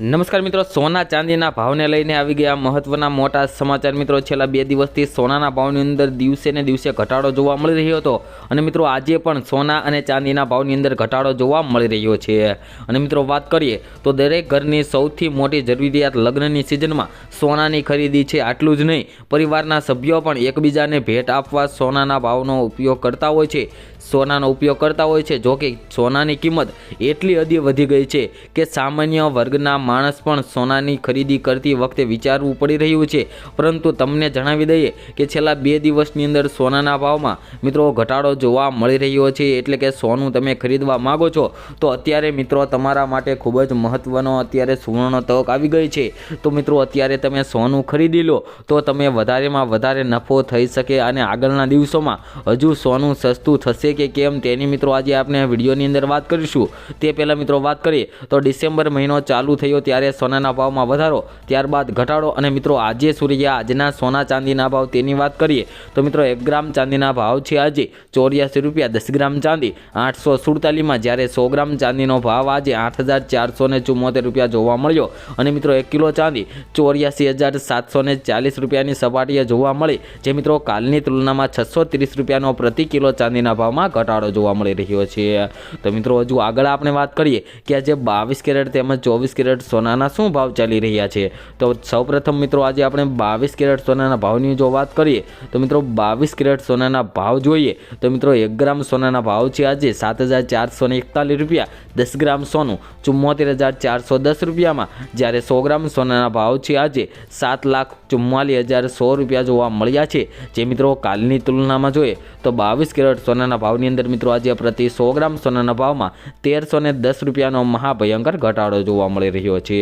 નમસ્કાર મિત્રો, સોના ચાંદીના ભાવને લઈને આવી ગયા મહત્વના મોટા સમાચાર. મિત્રો, છેલ્લા બે દિવસથી સોનાના ભાવની અંદર દિવસે ને દિવસે ઘટાડો જોવા મળી રહ્યો હતો. અને મિત્રો, આજે પણ સોના અને ચાંદીના ભાવની અંદર ઘટાડો જોવા મળી રહ્યો છે. અને મિત્રો, વાત કરીએ તો દરેક ઘરની સૌથી મોટી જરૂરિયાત લગ્નની સિઝનમાં સોનાની ખરીદી છે. આટલું જ નહીં, પરિવારના સભ્યો પણ એકબીજાને ભેટ આપવા સોનાના ભાવનો ઉપયોગ કરતા હોય છે. સોનાનો ઉપયોગ કરતા હોય છે. જો કે સોનાની કિંમત એટલી હદે વધી ગઈ છે કે સામાન્ય વર્ગના માણસ પણ સોનાની ખરીદી કરતી વખતે વિચારવું પડી રહ્યું છે. પરંતુ તમને જણાવી દઈએ કે છેલ્લા બે દિવસની અંદર સોનાના ભાવમાં મિત્રો ઘટાડો જોવા મળી રહ્યો છે. એટલે કે સોનું તમે ખરીદવા માગો છો, તો અત્યારે મિત્રો તમારા માટે ખૂબ જ મહત્ત્વનો અત્યારે સુવર્ણ તક આવી ગઈ છે. તો મિત્રો અત્યારે તમે સોનું ખરીદી લો, તો તમે વધારેમાં વધારે નફો થઈ શકે અને આગળના દિવસોમાં હજુ સોનું સસ્તું થશે કે કેમ તેની મિત્રો આજે આપણે વિડીયોની અંદર વાત કરીશું. તે પહેલાં મિત્રો વાત કરીએ, તો ડિસેમ્બર મહિનો ચાલુ થયો ત્યારે સોનાના ભાવમાં વધારો, ત્યારબાદ ઘટાડો અને મિત્રો આજે સૂર્યા આજના સોના ચાંદીના ભાવ તેની વાત કરીએ, તો મિત્રો એક ગ્રામ ચાંદીના ભાવ છે આજે ચોર્યાસી રૂપિયા દસ ગ્રામ ચાંદી, આઠસો સુડતાલીસમાં જ્યારે સો ગ્રામ ચાંદીનો ભાવ આજે આઠ હજાર ચારસો ને ચુમ્મોતેર રૂપિયા જોવા મળ્યો. અને મિત્રો એક કિલો ચાંદી ચોર્યાસી હજાર સાતસો ને ચાલીસ રૂપિયાની સપાટીએ જોવા મળી, જે મિત્રો કાલની તુલનામાં છસો ત્રીસ રૂપિયાનો પ્રતિ કિલો ચાંદીના ભાવમાં ઘટાડો જોવા મળી રહ્યો છે. તો મિત્રો, હજુ આગળ આપણે વાત કરીએ કે આજે બાવીસ કેરેટ તેમજ ચોવીસ કેરેટ સોનાના શું ભાવ ચાલી રહ્યા છે? તો સૌપ્રથમ મિત્રો, આજે આપણે બાવીસ કેરેટ સોનાના ભાવની જો વાત કરીએ, તો મિત્રો, બાવીસ કેરેટ સોનાના ભાવ જોઈએ. તો મિત્રો, એક ગ્રામ સોનાના ભાવ છે આજે સાત હજાર ચારસો એકતાલીસ રૂપિયા. દસ ગ્રામ સોનું ચુમ્મોતેર હજાર ચારસો દસ રૂપિયામાં. જ્યારે સો ગ્રામ સોનાના ભાવ છે આજે સાત લાખ ચુમ્માલીસ હજાર સો રૂપિયા જોવા મળ્યા છે. જે મિત્રો, કાલની તુલનામાં જોઈએ, તો બાવીસ કેરેટ સોનાના ભાવની અંદર મિત્રો આજે પ્રતિ સો ગ્રામ સોનાના ભાવમાં તેરસો ને દસ રૂપિયાનો મહાભયંકર ઘટાડો જોવા મળી રહ્યો છે.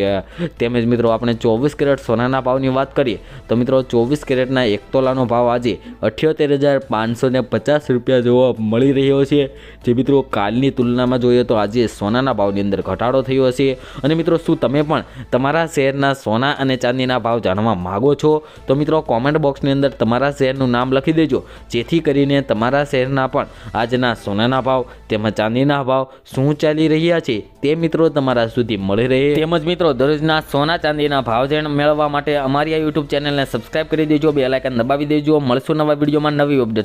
તેમજ મિત્રો આપણે ચોવીસ કેરેટ સોનાના ભાવની વાત કરીએ, તો મિત્રો ચોવીસ કેરેટના એક તોલાનો ભાવ આજે અઠ્યોતેર હજાર પાંચસો ને પચાસ રૂપિયા જોવા મળી રહ્યો છે. જે મિત્રો કાલની તુલનામાં જોઈએ તો આજે સોનાના ભાવની અંદર ઘટાડો થયો હશે અને મિત્રો શું તમે પણ તમારા શહેરના સોના અને ચાંદીના ભાવ જાણવા માગો છો? તો મિત્રો કોમેન્ટ બોક્સની અંદર તમારા શહેરનું નામ લખી દેજો. જેથી કરીને તમારા શહેરના પણ આજના સોનાના ભાવ તેમજ ચાંદીના ભાવ શું ચાલી રહ્યા છે તે મિત્રો તમારા સુધી મળી રહે. તેમજ મિત્રો, દરરોજના સોના ચાંદીના ભાવ જાણ મેળવવા માટે અમારી આ યુટ્યુબ ચેનલને સબસ્ક્રાઇબ કરી દેજો બે લાઇકન દબાવી દેજો. મળશું નવા વિડીયોમાં નવી અપડેટ